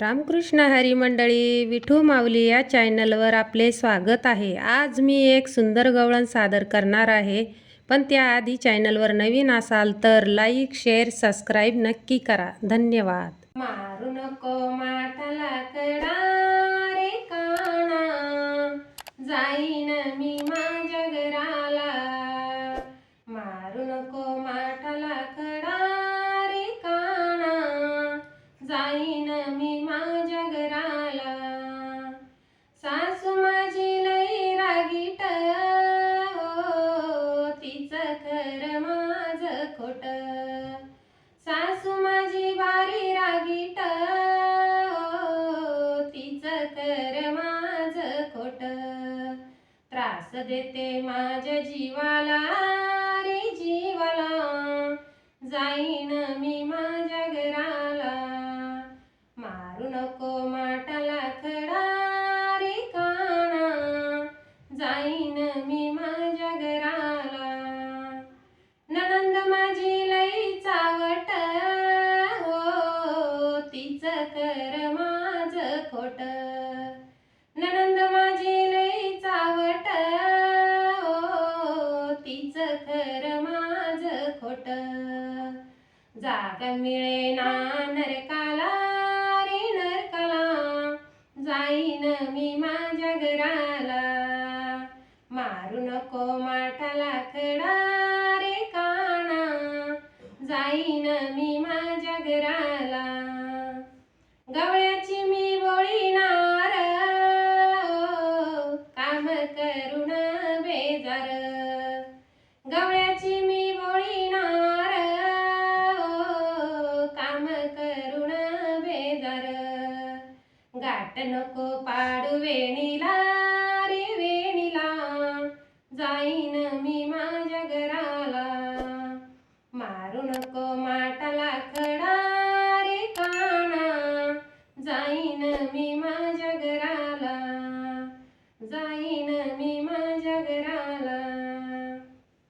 रामकृष्ण हरी मंडळी विठू माऊली या चॅनलवर आपले स्वागत आहे. आज मी एक सुंदर गवळण सादर करणार आहे. पण त्याआधी चॅनलवर नवीन असाल तर लाईक शेअर सबस्क्राईब नक्की करा. धन्यवाद. मारू नको माठाला कडा सासू माझी बारी रागीट तिच तिचं माझ माझं खोट. त्रास देते माझ्या जीवाला रे जीवाला. जाई जाग मिळे ना नरकाला रे नरकाला जाईन मी माझ्या घराला. मारू नको माठाला खडा रे काना जाईन मी माझ्या घराला. गवळ गाठ नको पाडू वेणीला रे वेणीला. जाईन मी माझ्या घराला. मारू नको